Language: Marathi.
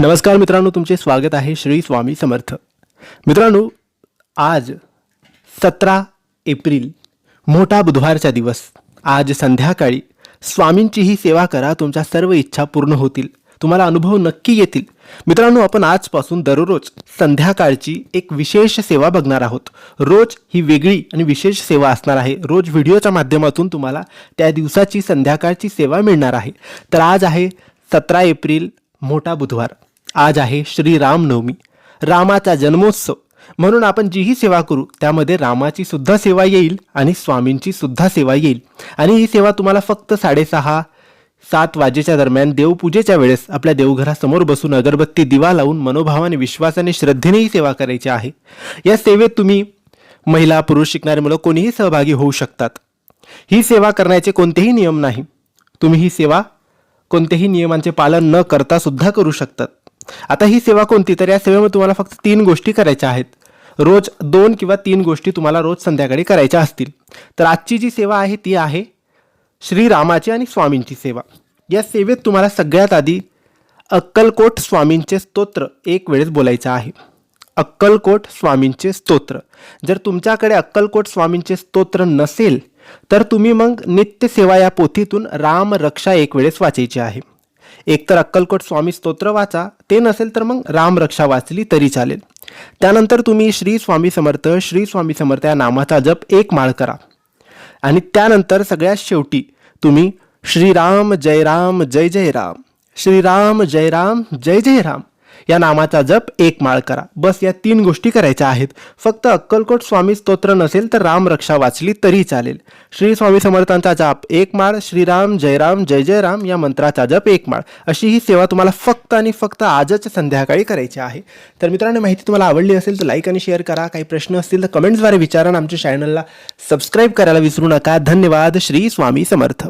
नमस्कार मित्रांनो तुमचे स्वागत आहे श्री स्वामी समर्थ. मित्रांनो आज सतरा एप्रिल मोठा बुधवारचा दिवस. आज संध्याकाळी स्वामींची ही सेवा करा तुमच्या सर्व इच्छा पूर्ण होतील. तुम्हाला अनुभव नक्की येतील. मित्रांनो आपण आजपासून दररोज संध्याकाळची एक विशेष सेवा बघणार आहोत. रोज ही वेगळी आणि विशेष सेवा असणार आहे. रोज व्हिडिओच्या माध्यमातून तुम्हाला त्या दिवसाची संध्याकाळची सेवा मिळणार आहे. तर आज आहे सतरा एप्रिल मोठा बुधवार. आज आहे श्री रामनवमी रामाचा जन्मोत्सव. म्हणून आपण जीही सेवा करू त्यामध्ये रामाची सुद्धा सेवा येईल आणि स्वामींची सुद्धा सेवा येईल. आणि ही सेवा तुम्हाला फक्त साडेसहा सात वाजेच्या दरम्यान देवपूजेच्या वेळेस आपल्या देवघरासमोर बसून अगरबत्ती दिवा लावून मनोभावाने विश्वासाने श्रद्धेने ही सेवा करायची आहे. या सेवेत तुम्ही महिला पुरुष शिकणारे मुलं कोणीही सहभागी होऊ शकतात. ही सेवा करण्याचे कोणतेही नियम नाही. तुम्ही ही सेवा कोणत्याही नियमांचे पालन न करता सुद्धा करू शकतात. आता ही सेवा कोणती? तर या सेवेमध्ये तुम्हाला फक्त तीन गोष्टी करायच्या आहेत. रोज दोन किंवा तीन गोष्टी तुम्हाला रोज संध्याकाळी करायच्या असतील. तर आजची जी सेवा आहे ती आहे श्रीरामाची आणि स्वामींची सेवा. या सेवेत तुम्हाला सगळ्यात आधी अक्कलकोट स्वामींचे स्तोत्र एक वेळेस बोलायचं आहे. अक्कलकोट स्वामींचे स्तोत्र. जर तुमच्याकडे अक्कलकोट स्वामींचे स्तोत्र नसेल तर तुम्ही मग नित्य सेवा या पोथीतून राम रक्षा एक वेळेस वाचायची आहे. एकतर अक्कलकोट स्वामी स्तोत्र वाचा ते नसेल तर मग राम रक्षा वाचली तरी चालेल. त्यानंतर तुम्ही श्री स्वामी समर्थ श्री स्वामी समर्थ या नामाचा जप एक माळ करा. आणि त्यानंतर सगळ्यात शेवटी तुम्ही श्रीराम जय राम जय जय राम. श्रीराम जय राम जय जय राम. या नामाचा जप एक माळ करा. बस या तीन गोष्टी करायच्या आहेत. फक्त अक्कलकोट स्वामी स्तोत्र नसेल तर राम रक्षा वाचली तरी चालेल. श्री स्वामी समर्थांचा जाप एक माळ श्रीराम जयराम जय जय राम या मंत्राचा जप एक माळ. अशी ही सेवा तुम्हाला फक्त आणि फक्त आजच संध्याकाळी करायची आहे. तर मित्रांनो माहिती तुम्हाला आवडली असेल तर लाईक आणि शेअर करा. काही प्रश्न असतील तर कमेंट्सद्वारे विचारा आमच्या चॅनलला सबस्क्राईब करायला विसरू नका. धन्यवाद. श्री स्वामी समर्थ.